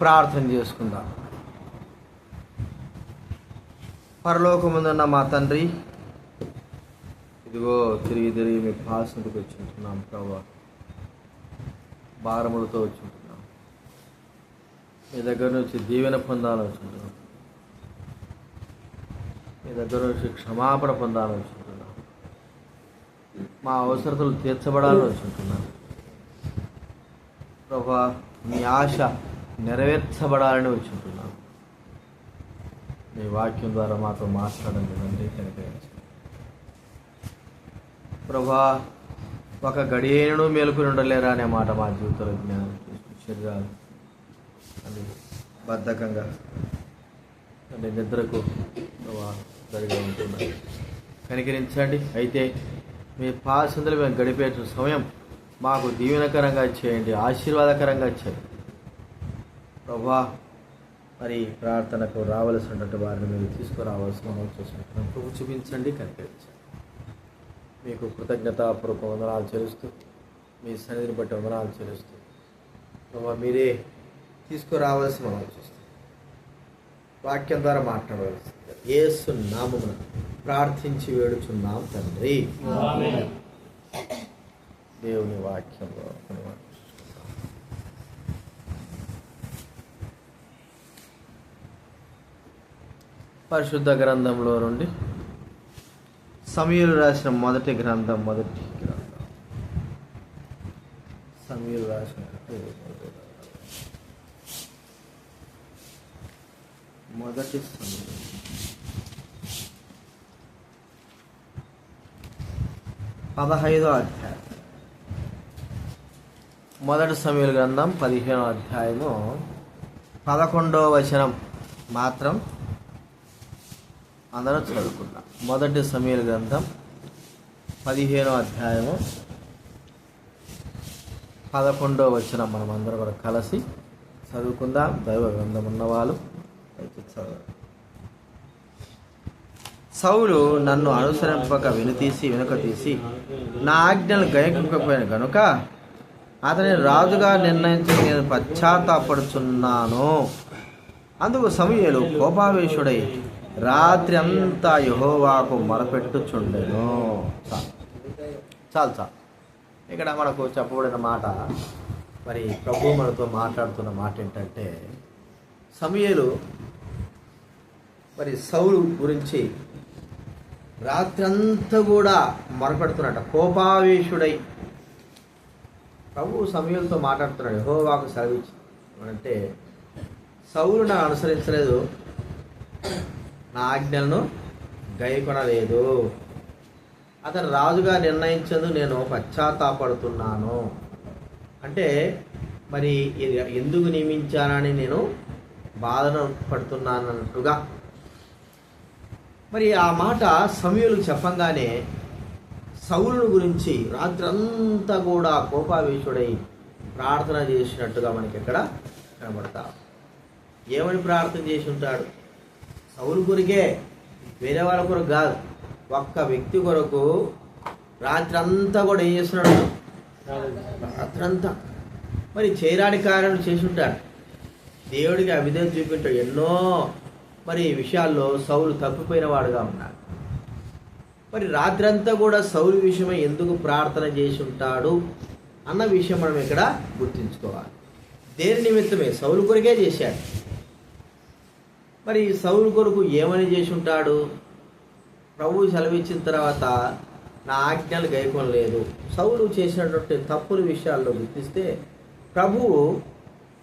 ప్రార్థన చేసుకుందాం. పరలోకముందున్న మా తండ్రి ఇదిగో తిరిగి తిరిగి మీ పాసనకు వచ్చింటున్నాం ప్రభా. భారములతో వచ్చింటున్నాం. మీ దగ్గర నుంచి దీవెన పొందాలని వచ్చింటున్నాం. మీ దగ్గర నుంచి క్షమాపణ పొందాలని వచ్చింటున్నాం. మా అవసరతలు తీర్చబడాలని వచ్చింటున్నాం. ప్రభా మీ ఆశ నెరవేర్చబడాలని వచ్చుంటున్నాను. మీ వాక్యం ద్వారా మాతో మాట్లాడండి తండ్రి కనికరించండి ప్రభా ఒక గడియను మేలుకుని ఉండలేరా అనే మాట మా జీవితంలో జ్ఞానం చేసుకుని శరీరాలు అది బద్ధకంగా అంటే నిద్రకు గడిగా సరిగా ఉంటున్నాయి కనికరించండి. అయితే మీ పాసిందులు మేము గడిపే సమయం మాకు దీవెనకరంగా చేయండి ఆశీర్వాదకరంగా చేయండి. ప్రభా మరి ప్రార్థనకు రావలసినటువంటి వారిని మీరు తీసుకురావాల్సిన మనం చూసుకుంటున్నాం ప్రభు చూపించండి కనికరించండి. మీకు కృతజ్ఞతాపూర్వక వందనాలు చెల్లిస్తూ మీ సన్నిధిని బట్టి వందనాలు చెల్లిస్తూ ప్రభా మీరే తీసుకురావాల్సి మనం చూస్తాం వాక్యం ద్వారా మాట్లాడవలసి ఏసు నామమున ప్రార్థించి వేడుచున్నాం తండ్రి. దేవుని వాక్యంలో కొన్ని మాటలు చూసుకుందాం. పరిశుద్ధ గ్రంథంలో నుండి సమీలు రాసిన మొదటి గ్రంథం మొదటి గ్రంథం. సమీలు రాసిన మొదటి సమీలు పదహైదో అధ్యాయం. మొదటి సమీల గ్రంథం పదిహేనో అధ్యాయము పదకొండో వచనం మాత్రం అందరం చదువుకుందాం మొదటి సమీల గ్రంథం పదిహేనో అధ్యాయము పదకొండో వచ్చిన మనం అందరం కూడా కలిసి చదువుకుందాం. దైవ గ్రంథం ఉన్నవాళ్ళు చదువు. సౌలు నన్ను అనుసరింపక వెనుతీసి వెనుక తీసి నా ఆజ్ఞలు గయకపోయాను కనుక అతని రాజుగా నిర్ణయించి నేను పశ్చాత్తాపడుచున్నాను. అందుకు సమయలు కోపావేశుడై రాత్రి అంతా యహోవాకు మొరపెట్టుచుండెను. చాలు. చాలు చాలు. ఇక్కడ మనకు చెప్పబడిన మాట మరి ప్రభు మనతో మాట్లాడుతున్న మాట ఏంటంటే సమయలు మరి సౌలు గురించి రాత్రంతా కూడా మొరపెడుతున్నట కోపావేశుడై ప్రభు సమయంతో మాట్లాడుతున్నాడు. యెహోవాకు సెలవిచ్చి అంటే సౌలు నా అనుసరించలేదు. నా ఆజ్ఞలను గైకొనలేదు. అతను రాజుగా నిర్ణయించదు నేను పశ్చాత్తాపడుతున్నాను. అంటే మరి ఇది ఎందుకు నియమించానని నేను బాధన పడుతున్నానన్నట్టుగా. మరి ఆ మాట సమయులు చెప్పంగానే సౌలుని గురించి రాత్రంతా కూడా కోపావేశుడై ప్రార్థన చేసినట్టుగా మనకి ఇక్కడ కనబడతా. ఏమని ప్రార్థన చేసి ఉంటాడు? సౌలు కొరికే వేరే వాళ్ళ కొరకు కాదు. ఒక్క వ్యక్తి కొరకు రాత్రంతా కూడా ఏం చేస్తున్నాడు రాత్రంతా. మరి చేయరాని కార్యాలు చేసి ఉంటాడు దేవుడికి అవిధేయం చూపించాడు. ఎన్నో మరి విషయాల్లో సౌలు తప్పిపోయిన వాడుగా ఉన్నాడు. మరి రాత్రంతా కూడా సౌలు విషయమై ఎందుకు ప్రార్థన చేసి ఉంటాడు అన్న విషయం మనం ఇక్కడ గుర్తుంచుకోవాలి. దేని నిమిత్తమే? సౌలు కొరికే చేశాడు. మరి సౌలు కొరకు ఏమని చేసి ఉంటాడు ప్రభు సెలవిచ్చిన తర్వాత నా ఆజ్ఞలు గైకొనలేదు. సౌలు చేసినటువంటి తప్పుల విషయాల్లో గుర్తిస్తే ప్రభువు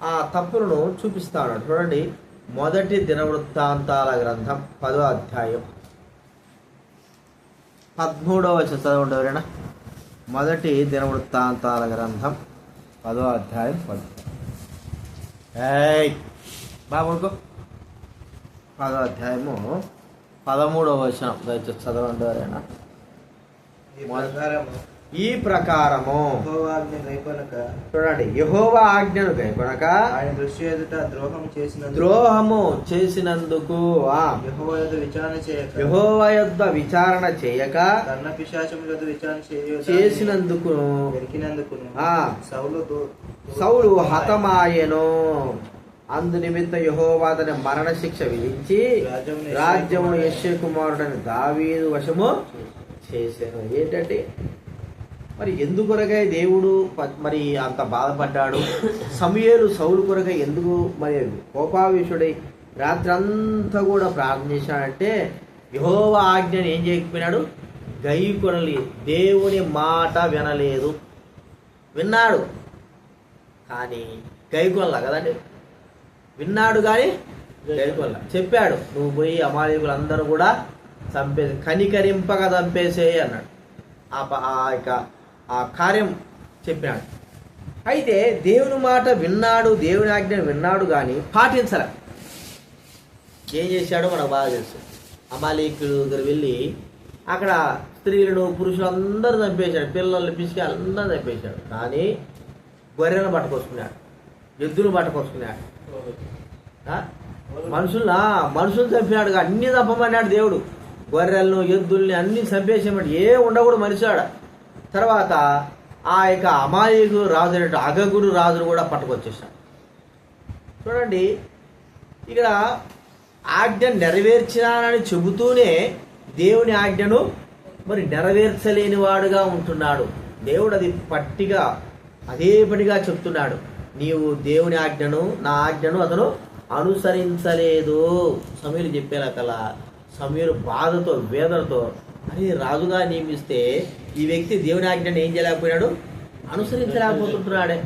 ఆ తప్పులను చూపిస్తాడు. చూడండి మొదటి దినవృత్తాంతాల గ్రంథం పదో అధ్యాయం. పదమూడవ చదవండి ఎవరైనా? మొదటి దినవృత్తాంతాల గ్రంథం పదో అధ్యాయం పది. బాబు బాబుకో పదో అధ్యాయము పదమూడవ వచనం. దయచేసి చదవండి ఎవరైనా. ఈ ప్రకారము చూడండి యహోవా ఆజ్ఞను గైకొనక ఆయన దృష్టి ఎదుట ద్రోహం చేసిన ద్రోహము చేసినందుకు యెహోవా విచారణ చేయక యహోవా యొద్ద విచారణ చేయక కన్న పిశాచము యొద్ద విచారణ చేయ చేసినందుకు వెరికినందుకును ఆ సౌలు సౌలు హతమాయెను. అందు నిమిత్త యహోవాదన మరణ శిక్ష విధించి రాజ్యమును యశ్వ కుమారుడని దావీదు వశము చేశాను ఏంటంటే మరి ఎందుకొరగా దేవుడు మరి అంత బాధపడ్డాడు? సమయలు సౌలు కొరగా ఎందుకు మరి కోపావేశుడై రాత్రంతా కూడా ప్రార్థన చేశాడంటే యహోవ ఆజ్ఞని ఏం చేయకపోయినాడు? గై కొనలేదు. దేవుని మాట వినలేదు. విన్నాడు. కానీ గై కొనలా కదండి? విన్నాడు కానీ గై చెప్పాడు నువ్వు పోయి అమాయకులందరూ కూడా చంపేసి కనికరింపక చంపేసేయి అన్నాడు. ఆ ప- ఆ యొక్క ఆ కార్యం చెప్పినాడు అయితే దేవుని మాట విన్నాడు దేవుని ఆజ్ఞను విన్నాడు కానీ పాటించరా ఏం చేశాడో మనకు బాగా తెలుసు. అమాలీకుడు దగ్గర వెళ్ళి అక్కడ స్త్రీలను పురుషులు అందరూ చంపేశాడు. పిల్లల్ని పిసికి అందరూ చంపేశాడు. కానీ గొర్రెను పట్టుకొచ్చుకున్నాడు. ఎద్దులు పట్టుకొచ్చుకున్నాడు. మనుషుల్ని మనుషులు చంపినాడు అన్ని చంపమన్నాడు దేవుడు. గొర్రెలను ఎద్దుల్ని అన్ని చంపేసామని ఏ ఉండకూడదు మనిషి ఆడ తర్వాత ఆ యొక్క అమాయకు రాజు అయినట్టు అగగుడు రాజును కూడా పట్టుకొచ్చేసాడు చూడండి ఇక్కడ ఆజ్ఞ నెరవేర్చినానని చెబుతూనే దేవుని ఆజ్ఞను మరి నెరవేర్చలేని వాడుగా ఉంటున్నాడు. దేవుడు అది పట్టిగా అదే పనిగా చెప్తున్నాడు. నీవు దేవుని ఆజ్ఞను నా ఆజ్ఞను అతను అనుసరించలేదు. సమీరు చెప్పేలా కల. సమీరు బాధతో వేదనతో అని రాజుగా నియమిస్తే ఈ వ్యక్తి దేవుని ఆజ్ఞను ఏం చేయలేకపోయినాడు? అనుసరించలేకపోతుంటున్నాడే.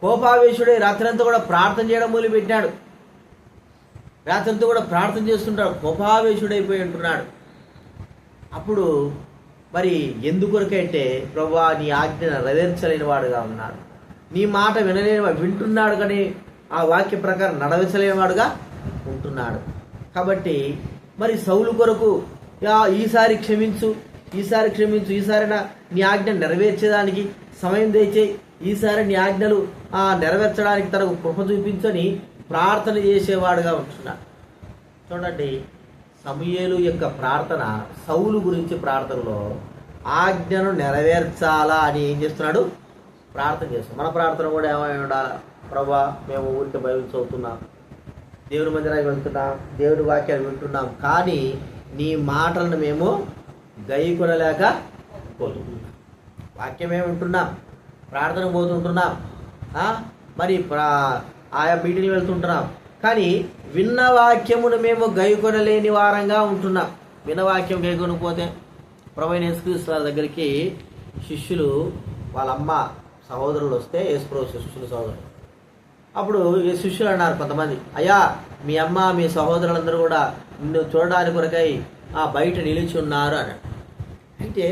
కోపావేశుడే రాత్రంతా కూడా ప్రార్థన చేయడం మొదలుపెట్టాడు రాత్రంతా కూడా ప్రార్థన చేస్తుంటాడు. కోపావేశుడైపోయి ఉంటున్నాడు. అప్పుడు మరి ఎందుకొరకంటే ప్రభా నీ ఆజ్ఞ నెరవేర్చలేని వాడుగా ఉన్నాడు? నీ మాట వినలేని వింటున్నాడు కానీ ఆ వాక్య ప్రకారం నడవచలేనివాడుగా ఉంటున్నాడు. కాబట్టి మరి సౌలు కొరకు ఈసారి క్షమించు ఈసారి క్షమించు ఈసారి నీ ఆజ్ఞ నెరవేర్చేదానికి సమయం తెచ్చేయి ఈసారి నీ ఆజ్ఞలు ఆ నెరవేర్చడానికి తనకు కృప చూపించని ప్రార్థన చేసేవాడుగా ఉంటున్నాడు చూడండి సమూయేలు యొక్క ప్రార్థన సౌలు గురించి ప్రార్థనలో ఆజ్ఞను నెరవేర్చాలా అని ఏం చేస్తున్నాడు? ప్రార్థన చేస్తాం. మన ప్రార్థన కూడా ఏమై ఉండాలి? ప్రభా మేము ఊరికి బైబిల్ చదువుతున్నాం. దేవుని మందిరానికి వెళ్తున్నాం. దేవుని వాక్యాలు వింటున్నాం. కానీ నీ మాటలను మేము గైకొనలేక పోతుంటున్నాం వాక్యమే వింటున్నాం. ప్రార్థన పోతుంటున్నాం. మరి ప్రా- ఆయా మీటింగ్లు వెళ్తుంటున్నాం. కానీ విన్న వాక్యమును మేము గైకొనలేని వారంగా ఉంటున్నాం. విన్న వాక్యం గైకొనకపోతే ప్రవీణ యేసుక్రీస్తు దగ్గరికి శిష్యులు వాళ్ళ అమ్మ సహోదరులు వస్తే యేసుప్రభు శిష్యులు సహోదరులు. అప్పుడు శిష్యులు అన్నారు కొంతమంది అయ్యా మీ అమ్మ మీ సహోదరులందరూ కూడా నిన్ను చూడడానికి కొరకై ఆ బయట నిలిచి ఉన్నారు అన్నాడు. అయితే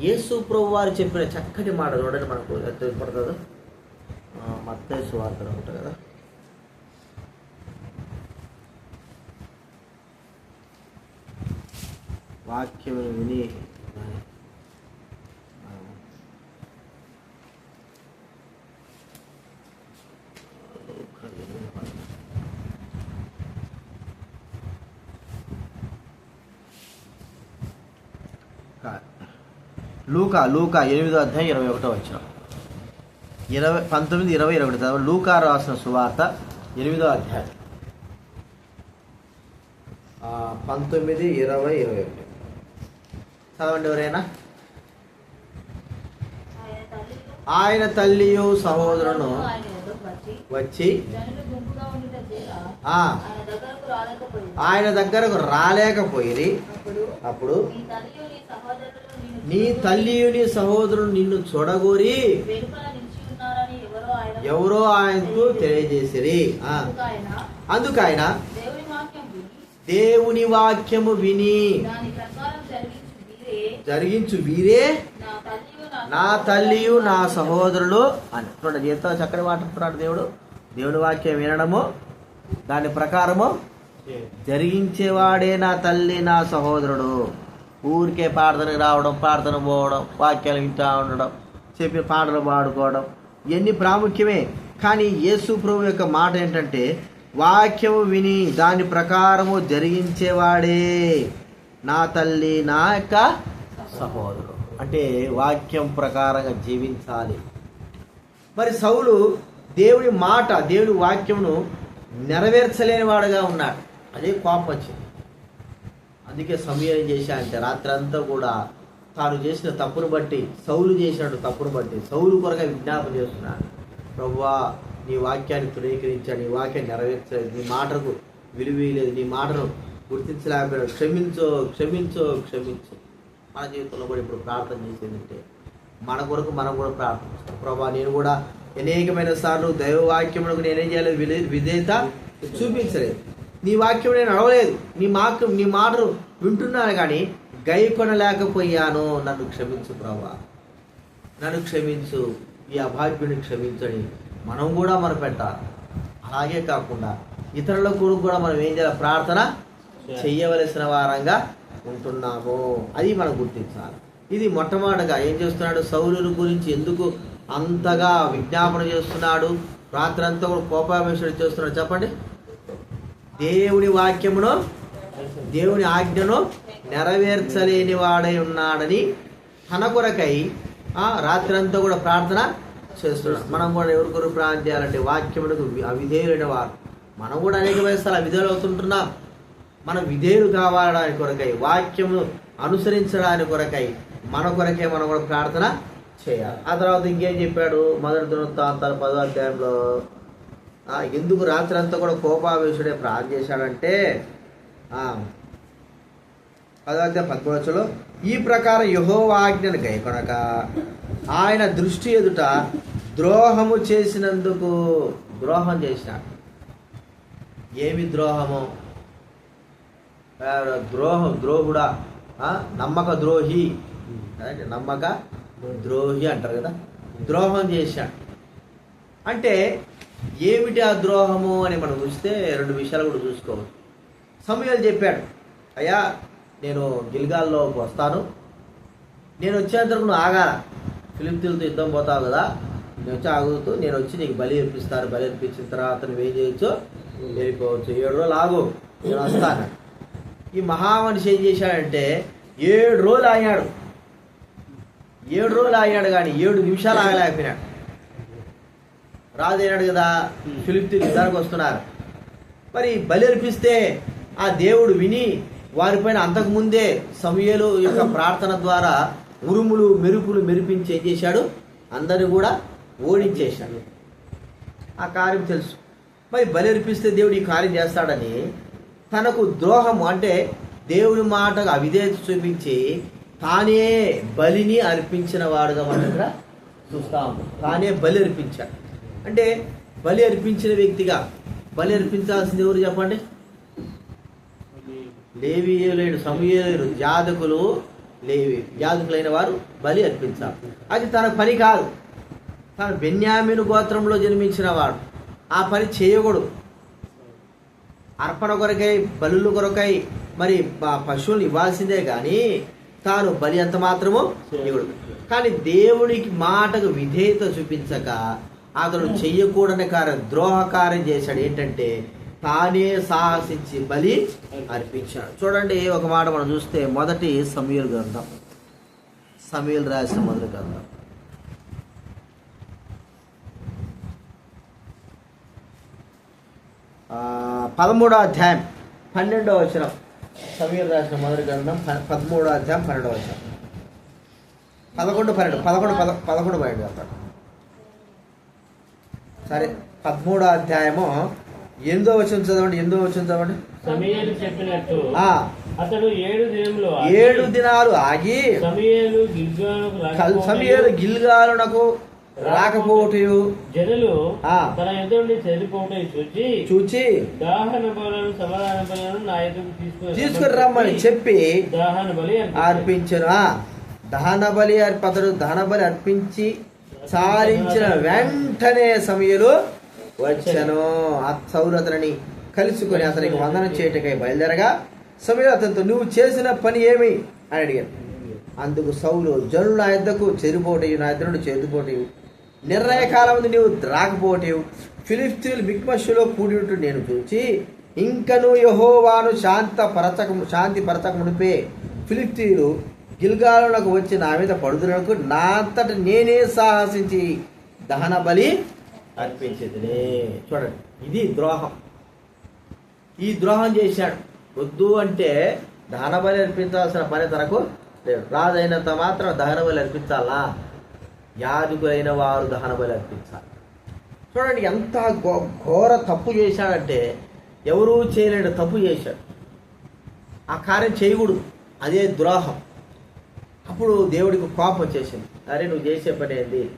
యేసు ప్రభు వారు చెప్పిన చక్కటి మాట చూడండి మనకు ఎంత పడుతుందో మత్తయి సువార్తలు ఉంటుంది కదా. వాక్యం విని ఆ, కా- లూకా లూకా ఎనిమిదో అధ్యాయం ఇరవై ఒకటో వచ్చిన ఇరవై పంతొమ్మిది ఇరవై ఇరవై ఒకటి చదవండి. లూకా రాసిన సువార్త ఎనిమిదో అధ్యాయం. పంతొమ్మిది ఇరవై ఇరవై ఒకటి. చదవండి ఎవరైనా? ఆయన తల్లియు సహోదరును వచ్చి ఆయన దగ్గరకు రాలేకపోయి అప్పుడు నీ తల్లియుని సహోదరుడు నిన్ను చూడగోరి ఎవరో ఆయన ఎవరో ఆయనకు తెలియజేసిరి. ఆ, అందుకు ఆయన అందుకు ఆయన దేవుని వాక్యం విని దేవుని వాక్యము విని జరిగించు వీరే నా తల్లియు నా సహోదరులు అని. చూడండి ఎంతో చక్కని మాట్లాడుతున్నాడు దేవుడు. దేవుని వాక్యం వినడము దాని ప్రకారము జరిగించేవాడే నా తల్లి నా సహోదరుడు. ఊరికే ప్రార్థనకు రావడం ప్రార్థన పోవడం వాక్యాలు వింటా ఉండడం చెప్పి పాటలు పాడుకోవడం ఇవన్నీ ప్రాముఖ్యమే. కానీ యేసు ప్రభు యొక్క మాట ఏంటంటే వాక్యము విని దాని ప్రకారము జరిగించేవాడే. నా తల్లి నా యొక్క సహోదరుడు. అంటే వాక్యం ప్రకారంగా జీవించాలి. మరి సౌలు దేవుడి మాట దేవుడి వాక్యమును నెరవేర్చలేని వాడుగా ఉన్నాడు. అదే కోపం వచ్చింది. అందుకే సమయం చేశాడంటే రాత్రి అంతా కూడా తాను చేసిన తప్పును బట్టి సౌలు చేసినట్టు తప్పును బట్టి సౌలు కొరగా విజ్ఞాపన చేస్తున్నాడు. ప్రవ్వా నీ వాక్యాన్ని తృణీకరించాడు నీ వాక్యాన్ని నెరవేర్చలేదు నీ మాటకు లేదు నీ మాటను గుర్తించలేకపోయాడు క్షమించో క్షమించో క్షమించు. మన జీవితంలో కూడా ఇప్పుడు ప్రార్థన చేసేదంటే మన కొరకు మనం కూడా ప్రార్థన ప్రభా నేను కూడా అనేకమైన సార్లు దైవవాక్యములకు నేనేం చేయలేదు విధే విధేయత చూపించలేదు. నీ వాక్యం నేను అడవలేదు. నీ మాకు నీ మాటలు వింటున్నాను కానీ గై కొనలేకపోయాను. నన్ను క్షమించు ప్రభా. నన్ను క్షమించు. ఈ అభాగ్యుని క్షమించని మనం కూడా మన పెట్టాలి అలాగే కాకుండా ఇతరుల కొరకు కూడా మనం ఏం చేయాలి? ప్రార్థన చెయ్యవలసిన వారంగా ఉంటున్నాము అది మనం గుర్తించాలి. ఇది మొట్టమొదటిగా ఏం చేస్తున్నాడు? సౌరుని గురించి ఎందుకు అంతగా విజ్ఞాపన చేస్తున్నాడు? రాత్రంతా కూడా కోపామేశ్వరుడు చేస్తున్నాడు. చెప్పండి. దేవుని వాక్యమును దేవుని ఆజ్ఞను నెరవేర్చలేని వాడై ఉన్నాడని తన కొరకై రాత్రంతా కూడా ప్రార్థన చేస్తున్నాడు. మనం కూడా ఎవరి కొరకు ప్రార్థన చేయాలంటే వాక్యమునకు వి- అవిధేయులైన వారు. మనం కూడా అనేక వయసులు అవిధేయులు అవుతుంటున్నాం. మనం విధేయులు కావాలని కొరకై వాక్యమును అనుసరించడానికి కొరకై మన కొరకే మనం కూడా ప్రార్థన చేయాలి. ఆ తర్వాత ఇంకేం చెప్పాడు? మొదటి దృత్తాంతాలు పదో అధ్యాయంలో. ఎందుకు రాత్రి అంతా కూడా కోపావేశుడే ప్రార్థన చేశాడంటే పదో అధ్యాయం పద్మవచలో ఈ ప్రకారం యహోవాజ్ఞను గైకొనక ఆయన దృష్టి ఎదుట ద్రోహము చేసినందుకు ద్రోహం చేసినాడు. ఏమి ద్రోహము? ద్రోహం ద్రోహుడా నమ్మక ద్రోహి. నమ్మక ద్రోహి అంటారు కదా. ద్రోహం చేశాడు. అంటే ఏమిటి ఆ ద్రోహము అని మనం చూస్తే రెండు విషయాలు కూడా చూసుకోవచ్చు సమయాలు చెప్పాడు అయ్యా నేను గిల్గాల్లో వస్తాను. నేను వచ్చేంత నువ్వు ఆగాల. ఫిలిప్తీలతో యుద్ధం పోతావు కదా. నేను వచ్చి ఆగుతూ నేను వచ్చి నీకు బలి అర్పిస్తాను. బలి అర్పించిన తర్వాత నువ్వు ఏం చేయొచ్చు వెళ్ళిపోవచ్చు. ఏడు రోజులు ఆగు. నేను వస్తాను. ఈ మహామనిషి ఏం చేశాడంటే ఏడు రోజులు ఆగినాడు. ఏడు రోజులు ఆగినాడు కానీ ఏడు నిమిషాలు ఆగలేకపోయినాడు. రాజైనాడు కదా ఫిలిప్తీ యుద్ధానికి వస్తున్నారు. మరి బలి అర్పిస్తే ఆ దేవుడు విని వారిపైన అంతకుముందే సమయలు యొక్క ప్రార్థన ద్వారా ఉరుములు మెరుపులు మెరిపించి ఏం చేశాడు? అందరిని కూడా ఓడించేశాడు. ఆ కార్యం తెలుసు. మరి బలి అర్పిస్తే దేవుడు ఈ కార్యం చేస్తాడని తనకు ద్రోహము అంటే దేవుని మాటకు అవిధేత చూపించి తానే బలిని అర్పించిన వాడుగా మనం ఇక్కడ చూస్తాము తానే బలి అర్పించాడు. అంటే బలి అర్పించిన వ్యక్తిగా బలి అర్పించాల్సింది ఎవరు చెప్పండి? లేవీయులేడు సమూహలేడు జాతకులు లేవి జాతకులైన వారు బలి అర్పించాలి అది తన పని కాదు. తన బెన్యామిను గోత్రంలో జన్మించిన వాడు. ఆ పని చేయకూడదు. అర్పణ కొరకై బలుల కొరకై మరి పశువులు ఇవ్వాల్సిందే కానీ తాను బలి అంత మాత్రము ఇవ్వడు. కానీ దేవునికి మాటకు విధేయత చూపించక అతడు చెయ్యకూడని కార్యం ద్రోహ కార్యం చేశాడు. ఏంటంటే తానే సాహసించి బలి అర్పించాడు. చూడండి ఒక మాట మనం చూస్తే మొదటి సమీల్ గ్రంథం. సమీల్ రాసిన మొదటి గ్రంథం. ఆ, పదమూడో అధ్యాయం పన్నెండో వచనం. సమీర్ రాసిన మొదటి గ్రంథం పదమూడో అధ్యాయం పన్నెండో వచనం. పదకొండు పన్నెండు పదకొండు పద పదకొండు పన్నెండు చెప్తాడు సరే పదమూడో అధ్యాయము ఎనిమిదో వచనం చదవండి ఎనిమిదో వచనం చదవండి. అతడు ఏడు దినములు ఏడు దినాలు ఆగి సమయలు గిల్గాలునకు రాకపోవటయు? జనులు. తన ఎదురుని చెదిరిపోవటం చూచి చూచి దాహన బలను సమాధాన బలను నా ఎదురు తీసుకుని తీసుకుని రమ్మని చెప్పి దాహన బలి. అర్పించను. ఆ, దహన బలి అర్పతడు దహన బలి అర్పించి చాలించిన వెంటనే సమయలు వచ్చాను. ఆ సౌరు అతనిని కలుసుకొని అతనికి వందనం చేయటకై బయలుదేరగా సమయంలో అతనితో నువ్వు చేసిన పని ఏమి? అని అడిగాను. అందుకు సౌలు జనులు నా యుద్ధకు చెరిపోటయు నా ఇద్దరు చేతిపోటయు నిర్ణయ కాలం నీవు రాకపోటయు ఫిలిస్తీన్లు బిగ్మషులో కూడి నేను చూచి ఇంకను యహోవాను శాంత పరచక శాంతి పరచక మునిపే ఫిలిస్తీన్లు గిల్గాలకు వచ్చి నా మీద పడుతున్నకు నా అంతట నేనే సాహసించి దహన బలి అర్పించేదిలే. చూడండి ఇది ద్రోహం. ఈ ద్రోహం చేశాడు. వద్దు అంటే దహన బలి అర్పించాల్సిన పని తనకు లేదు. రాజైనంత మాత్రం దహన బలి అర్పించాలా? యాజకులైన వారు దహన బలి అర్పించాలి. చూడండి ఎంత ఘో- ఘోర తప్పు చేశాడంటే ఎవరూ చేయలేడు తప్పు చేశాడు. ఆ కార్యం చేయకూడదు. అదే ద్రోహం. అప్పుడు దేవుడికి కోపం వచ్చేసింది. అరే నువ్వు చేసే పని ఏంది?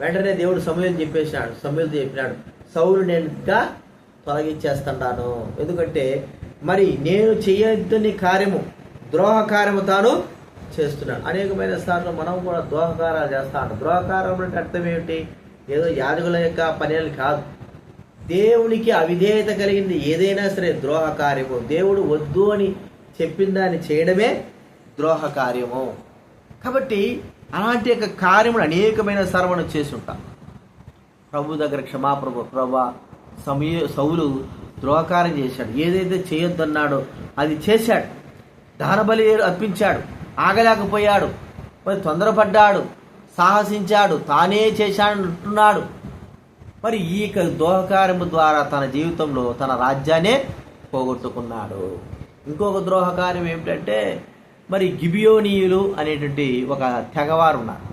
వెంటనే దేవుడు సమయం చెప్పేసినాడు. సమయంతో చెప్పినాడు. సౌలు నేను ఇంకా తొలగించేస్తున్నాను ఎందుకంటే మరి నేను చేయొద్దని కార్యము ద్రోహ కార్యము తాను చేస్తున్నాడు. అనేకమైన సార్లు మనం కూడా ద్రోహకారాలు చేస్తా ఉంటాం. ద్రోహకారం అంటే అర్థం ఏమిటి? ఏదో యాజకుల యొక్క పనులు కాదు. దేవునికి అవిధేయత కలిగింది ఏదైనా సరే ద్రోహ కార్యము దేవుడు వద్దు అని చెప్పిన దాన్ని చేయడమే ద్రోహ కార్యము కాబట్టి అలాంటి యొక్క కార్యములు అనేకమైన సార్లు మనం చేసి ఉంటాం. ప్రభు దగ్గర క్షమాప్రభు ప్రభా సమయ సౌలు ద్రోహకారం చేశాడు. ఏదైతే చేయొద్దన్నాడో అది చేశాడు. దానబలి అర్పించాడు. ఆగలేకపోయాడు. మరి తొందరపడ్డాడు. సాహసించాడు. తానే చేశాడంటున్నాడు మరి ఈ దోహకారము ద్వారా తన జీవితంలో తన రాజ్యాన్నే పోగొట్టుకున్నాడు. ఇంకొక ద్రోహకార్యం ఏమిటంటే మరి గిబియోనీయులు అనేటువంటి ఒక తెగవారు ఉన్నారు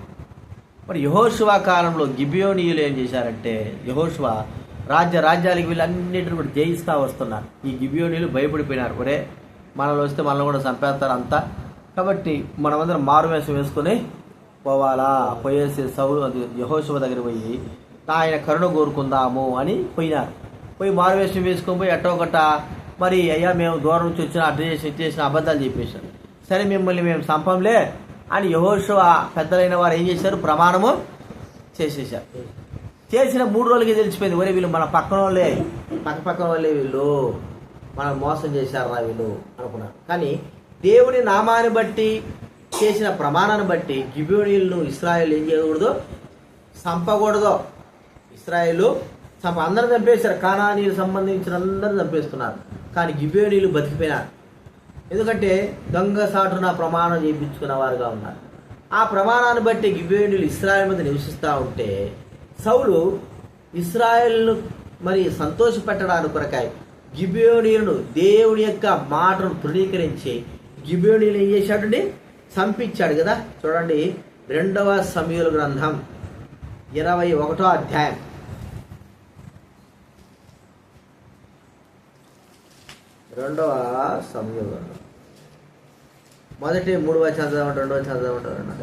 మరి యహోశివ కాలంలో గిబియోనీయులు ఏం చేశారంటే యహోశివ రాజ్య రాజ్యాలకు వీళ్ళన్నిటిని కూడా జయిస్తూ వస్తున్నారు. ఈ గిబియోనీయులు భయపడిపోయినారు. ఒరే మనలో వస్తే మనల్ని కూడా చంపేస్తారు అంతా. కాబట్టి మనమందరం మారువేషం వేసుకొని పోవాలా? పోయేసి సౌలు అది యహోశివ దగ్గర పోయి ఆయన కరుణ కోరుకుందాము అని పోయినారు. పోయి మారువేషం వేసుకొని పోయి ఎట్టొకట ఒకట మరి అయ్యా మేము దూరం నుంచి వచ్చిన అడ్రస్ చేసి ఇచ్చేసిన అబద్ధాలు చెప్పేశారు. సరే మిమ్మల్ని మేము సంపంలే అని యహోశివ పెద్దలైన వారు ఏం చేశారు? ప్రమాణము చేసేసారు చేసిన మూడు రోజులకి తెలిసిపోయింది ఒరే వీళ్ళు మన పక్కన వాళ్ళే పక్క పక్కన వాళ్ళే వీళ్ళు. మనం మోసం చేశారు రా వీళ్ళు? అనుకున్నారు. కానీ దేవుని నామాన్ని బట్టి చేసిన ప్రమాణాన్ని బట్టి గిబియోనీలను ఇస్రాయల్ ఏం చేయకూడదు? చంపకూడదు. ఇస్రాయలు చంప అందరూ చంపేశారు. కానానీలు సంబంధించిన అందరూ చంపేస్తున్నారు. కానీ గిబియోనీలు బతికిపోయినారు. ఎందుకంటే దొంగ సాటున ప్రమాణం చేయించుకున్న వారుగా ఉన్నారు. ఆ ప్రమాణాన్ని బట్టి గిబియోనీలు ఇస్రాయల్ మీద నివసిస్తూ ఉంటే సౌలు ఇస్రాయల్ను మరి సంతోషపెట్టడానికి కొరకాయి గిబియోనీలను దేవుని యొక్క మాటను తృణీకరించి గిబియోనీలు ఏం చేశాడండి? చంపించాడు కదా. చూడండి రెండవ సమయుల గ్రంథం ఇరవై ఒకటో అధ్యాయం. రెండవ సమయుల గ్రంథం. మొదటి మూడు చదవండి రెండవ చదవండి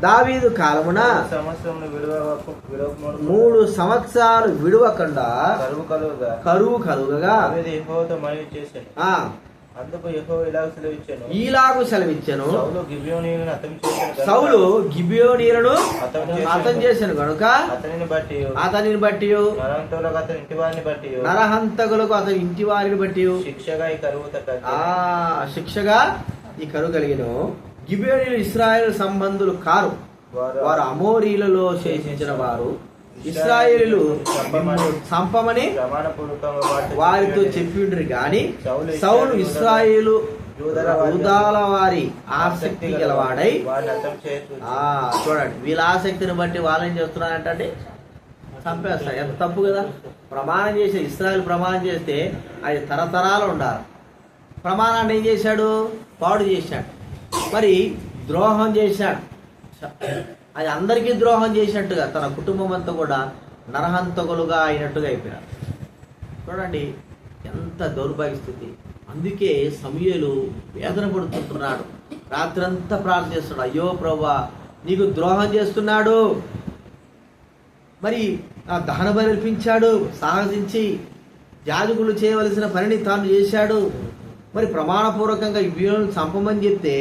దావీదు కాలమున మూడు సంవత్సరాలు విడవకుండా కరువు కలుగుగా. కరువు కలుగగా. అందుకు యెహోవా ఇలాగ సెలవిచ్చాను. ఈలాగు సెలవిచ్చాను. సౌలు గిబియోనీలను అతం చేశాను కనుక అతనిని బట్టి అతనిని బట్టి నరంతులకు అతని ఇంటి వారిని బట్టి నరహంతకులకు అతని ఇంటి వారిని బట్టి శిక్షగా ఈ కరువు ఆ శిక్షగా ఈ కరువు కలిగిన. గిబియోనీలు ఇస్రాయేల్ సంబంధులు కారు. వారు అమోరీలలో శేషించిన వారు. ఇస్రాయేలీలు మిమ్మును చంపమని వారితో వారితో చెప్పి చెప్పిండ్రు గాని సౌలు ఇస్రాయేలు యూదాల వారి ఆసక్తి గలవాడై. చూడండి వీళ్ళ ఆసక్తిని బట్టి వాళ్ళు ఏం చేస్తున్నారంటే చంపేస్తారు. ఎంత తప్పు కదా? ప్రమాణం చేసి ఇస్రాయల్ ప్రమాణం చేస్తే అది తరతరాలు ఉండాలి. ప్రమాణాన్ని ఏం చేశాడు? పాడు చేశాడు. మరి ద్రోహం చేశాడు. అది అందరికీ ద్రోహం చేసినట్టుగా తన కుటుంబం అంతా కూడా నరహంతకులుగా అయినట్టుగా అయిపోయారు చూడండి ఎంత దౌర్భాగ్య స్థితి. అందుకే సమయలు వేదన పడుతుంటున్నాడు. రాత్రంతా ప్రార్థిస్తున్నాడు అయ్యో ప్రభా నీకు ద్రోహం చేస్తున్నాడు. మరి ఆ దహన బలిపించాడు సాహసించి జాజకులు చేయవలసిన పనిని తాను చేశాడు. మరి ప్రమాణపూర్వకంగా వీళ్ళని చంపమని చెప్తే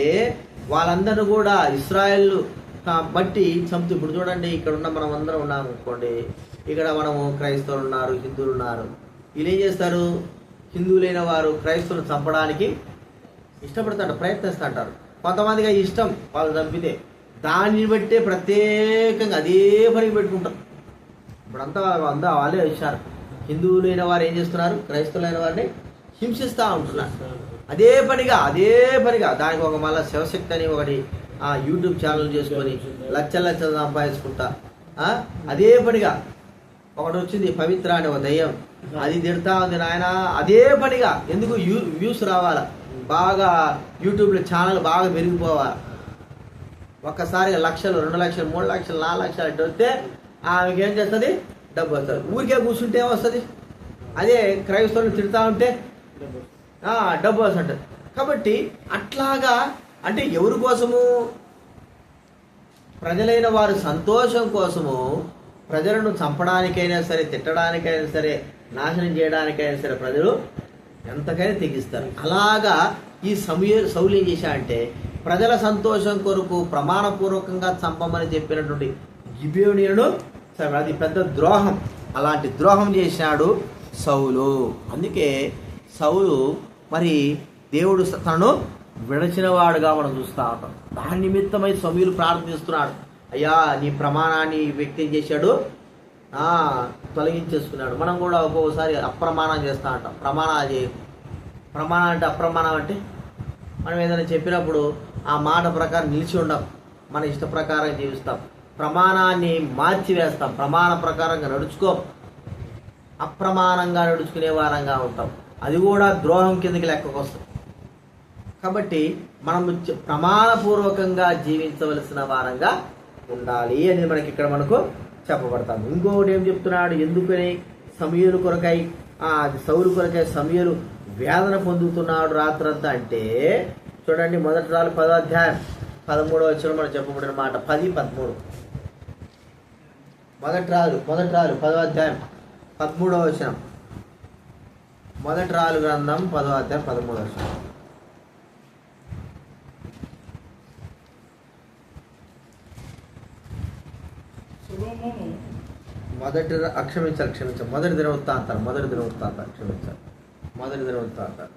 వాళ్ళందరూ కూడా ఇస్రాయల్ బట్టి చంపుతూ ఇప్పుడు చూడండి ఇక్కడ ఉన్న మనం అందరం ఉన్నాం అనుకోండి. ఇక్కడ మనము క్రైస్తవులు ఉన్నారు హిందువులు ఉన్నారు. వీళ్ళు ఏం చేస్తారు? హిందువులైన వారు క్రైస్తవులు చంపడానికి ఇష్టపడతాడు ప్రయత్నిస్తుంటారు. కొంతమందిగా ఇష్టం వాళ్ళు చంపితే. దాన్ని బట్టే ప్రత్యేకంగా అదే పనికి పెట్టుకుంటారు. ఇప్పుడంతా అంతా వాళ్ళే వచ్చారు. హిందువులైన వారు ఏం చేస్తున్నారు? క్రైస్తవులైన వారిని హింసిస్తూ ఉంటున్నారు. అదే పనిగా అదే పనిగా. దానికి ఒక మళ్ళీ శివశక్తి అని ఒకటి ఆ యూట్యూబ్ ఛానల్ చేసుకొని లక్షల లక్షలు సంపాదించుకుంటా. అదే పనిగా. ఒకటి వచ్చింది పవిత్ర అనే ఒక దయ్యం. అది తిడతా ఉంది నాయన. అదే పనిగా. ఎందుకు వ్యూ వ్యూస్ రావాలా? బాగా యూట్యూబ్లో ఛానల్ బాగా పెరిగిపోవాలి? ఒక్కసారిగా లక్షలు రెండు లక్షలు మూడు లక్షలు నాలుగు లక్షలు అట్టు వస్తే ఆమెకి ఏం చేస్తుంది? డబ్బు వస్తుంది. ఊరికే కూర్చుంటే ఏమొస్తుంది అదే క్రైస్తవులు తిడతా ఉంటే డబ్బు వస్తుంటుంది కాబట్టి అట్లాగా అంటే ఎవరి కోసము? ప్రజలైన వారు సంతోషం కోసము ప్రజలను చంపడానికైనా సరే తిట్టడానికైనా సరే నాశనం చేయడానికైనా సరే ప్రజలు ఎంతకైనా తెగిస్తారు. అలాగా ఈ సమయ సౌలు చేశా అంటే ప్రజల సంతోషం కొరకు ప్రమాణపూర్వకంగా చంపమని చెప్పినటువంటి గిబియోనియను అది పెద్ద ద్రోహం. అలాంటి ద్రోహం చేసినాడు సౌలు. అందుకే సౌలు మరి దేవుడు తనను విడచినవాడుగా మనం చూస్తా ఉంటాం. దాని నిమిత్తమై సమీలు ప్రార్థిస్తున్నాడు అయ్యా నీ ప్రమాణాన్ని వ్యక్తం చేశాడు? తొలగించేసుకున్నాడు. మనం కూడా ఒక్కొక్కసారి అప్రమాణం చేస్తా ఉంటాం. ప్రమాణాలు చేయ ప్రమాణం అంటే అప్రమాణం అంటే మనం ఏదైనా చెప్పినప్పుడు ఆ మాట ప్రకారం నిలిచి ఉండం. మన ఇష్ట ప్రకారం జీవిస్తాం. ప్రమాణాన్ని మార్చివేస్తాం. ప్రమాణ ప్రకారంగా నడుచుకోం. అప్రమాణంగా నడుచుకునే వారంగా ఉంటాం. అది కూడా ద్రోహం కిందకి లెక్కకు వస్తుంది కాబట్టి మనం ప్రమాణపూర్వకంగా జీవించవలసిన వారంగా ఉండాలి అనేది మనకి ఇక్కడ మనకు చెప్పబడతాం ఇంకొకటి ఏం చెప్తున్నాడు? ఎందుకని సమయలు కొరకై ఆ, అది కొరకై సమయలు వేదన పొందుతున్నాడు రాత్రంతా అంటే చూడండి మొదటి రాలు పదో అధ్యాయం పదమూడో వచ్చిన మనం చెప్పబడిన మాట పది పదమూడు. మొదటి రాలు మొదటి రాలు పదో అధ్యాయం పదమూడవ వచనం. మొదటి రాలు గ్రంథం పదో అధ్యాయం పదమూడవ వచనం. మొదటి ర- క్షమించాలి. మొదటి దిన వృత్తాంతాలు మొదటి దిన వృత్తాంతాలు క్షమించాలి. మొదటి దిన వృత్తాంతాలు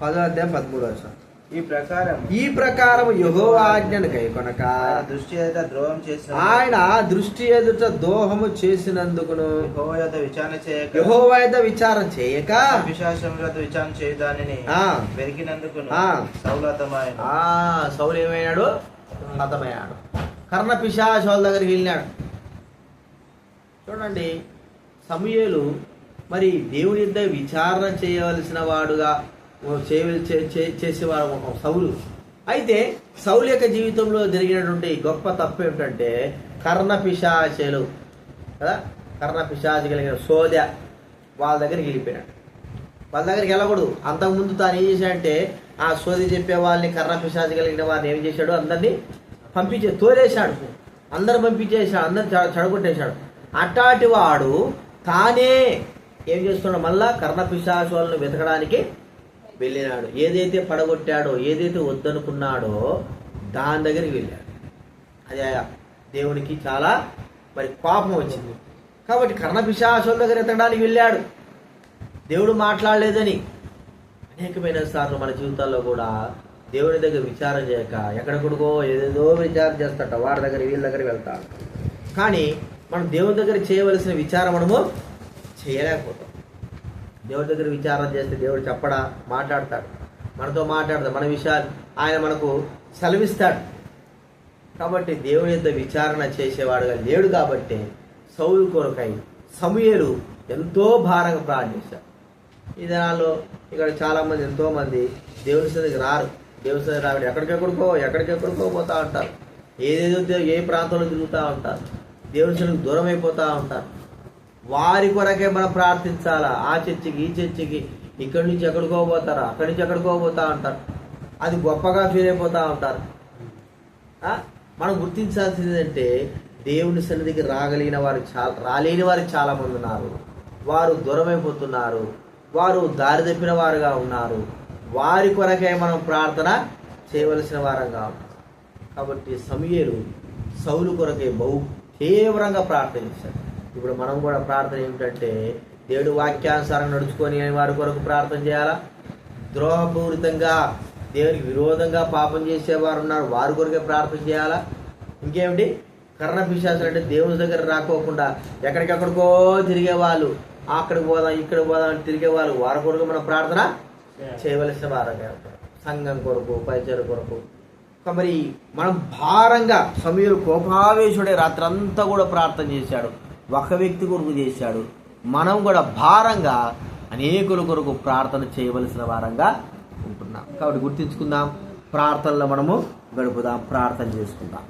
పదో అధ్యాయం పదమూడు వచనం. ఈ ప్రకారం ఈ ప్రకారం యెహోవా ఆజ్ఞను కైకొనక దృష్టి ఎదుట ద్రోహం చేసిన ఆయన దృష్టి ఎదుట దోహము చేసినందుకును విచారణ చేయక యహోవైద విచారం చేయక విశ్వాసం యొద్ద విచారణ చేయ దానిని ఆ. పెరిగినందుకు ఆ. సౌలతమైన ఆ సౌలు ఏమైనాడు హతమయ్యాడు. కర్ణ పిశాచోళ్ళ దగ్గరికి వెళ్ళినాడు. చూడండి సమయలు మరి దేవుని యొద్ద విచారణ చేయవలసిన వాడుగా చే- చేసేవాడు ఒక సౌలు. అయితే సౌలు యొక్క జీవితంలో జరిగినటువంటి గొప్ప తప్పు ఏమిటంటే కర్ణ పిశాచలు కదా? కర్ణ పిశాచ కలిగిన సోద వాళ్ళ దగ్గరికి వెళ్ళిపోయాడు వాళ్ళ దగ్గరికి వెళ్ళకూడదు. అంతకుముందు తాను ఏం చేశాడంటే ఆ సోది చెప్పే వాళ్ళని కర్ణ పిశాచ కలిగిన వారిని ఏం చేశాడు? అందరినీ పంపించే తోలేశాడు. అందరు పంపించేశాడు అందరు చెడగొట్టేశాడు. అట్టాటి వాడు తానే ఏం చేస్తున్నాడు మళ్ళా కర్ణ పిశాచి వెతకడానికి వెళ్ళినాడు. ఏదైతే పడగొట్టాడో ఏదైతే వద్దనుకున్నాడో దాని దగ్గరికి వెళ్ళాడు. అదే దేవునికి చాలా మరి కోపం వచ్చింది. కాబట్టి కర్ణ పిశాచుల దగ్గర ఎత్తడానికి వెళ్ళాడు. దేవుడు మాట్లాడలేదని అనేకమైన సార్లు మన జీవితాల్లో కూడా దేవుని దగ్గర విచారం చేయక ఎక్కడ కొడుకో ఏదేదో విచారం చేస్తాట వాడి దగ్గర వీళ్ళ దగ్గర వెళ్తాడు కానీ మనం దేవుని దగ్గర చేయవలసిన విచారం మనము చేయలేకపోతాం. దేవుడి దగ్గర విచారణ చేస్తే దేవుడు చెప్పడా? మాట్లాడతాడు. మనతో మాట్లాడతాడు. మన విషయాలు ఆయన మనకు సెలవిస్తాడు. కాబట్టి దేవుని యొక్క విచారణ చేసేవాడుగా లేడు కాబట్టి సౌలు కొరకై సమూయేలు ఎంతో భారంగా ప్రార్థించాడు ఈ దినాల్లో ఇక్కడ చాలామంది ఎంతోమంది దేవుని సన్నిధికి రారు. దేవుని సన్నిధి రావిడ ఎక్కడికెక్కడికో ఎక్కడికెక్కడికో పోతా ఉంటారు. ఏదేదో ఏ ప్రాంతంలో తిరుగుతూ ఉంటారు. దేవుని దూరం అయిపోతూ ఉంటారు. వారి కొరకే మనం ప్రార్థించాలా? ఆ చర్చికి ఈ చర్చికి ఇక్కడి నుంచి ఎక్కడికో పోతారు? అక్కడి నుంచి ఎక్కడికో పోతూ ఉంటారు. అది గొప్పగా ఫీల్ అయిపోతూ ఉంటారు. మనం గుర్తించాల్సింది ఏంటంటే దేవుని సన్నిధికి రాగలిగిన వారు చాలా రాలేని వారు చాలామంది ఉన్నారు. వారు దూరమైపోతున్నారు. వారు దారి తప్పిన వారుగా ఉన్నారు. వారి కొరకే మనం ప్రార్థన చేయవలసిన వారంగా కాబట్టి సమయలు సౌలు కొరకే బహు తీవ్రంగా ప్రార్థించారు ఇప్పుడు మనం కూడా ప్రార్థన ఏమిటంటే దేవుడు వాక్యానుసారం నడుచుకొని వారి కొరకు ప్రార్థన చేయాలా? ద్రోహపూరితంగా దేవునికి విరోధంగా పాపం చేసేవారు ఉన్నారు. వారి కొరకే ప్రార్థన చేయాలా? ఇంకేమిటి? కర్ణ పిశాసులు అంటే దేవుని దగ్గర రాకోకుండా ఎక్కడికెక్కడికో తిరిగే వాళ్ళు అక్కడికి పోదాం ఇక్కడ పోదాం అని తిరిగే వాళ్ళు వారి కొరకు మనం ప్రార్థన చేయవలసిన వారంగా సంఘం కొరకు పరిచయం కొరకు. మరి మనం భారంగా సమీరు కోపావేశుడే రాత్రంతా కూడా ప్రార్థన చేశాడు. ఒక వ్యక్తి కొరకు చేశాడు. మనం కూడా భారంగా అనేకుల కొరకు ప్రార్థన చేయవలసిన వారంగా ఉంటున్నాం. కాబట్టి గుర్తించుకుందాం. ప్రార్థనలో మనము గడుపుదాం. ప్రార్థన చేసుకుందాం.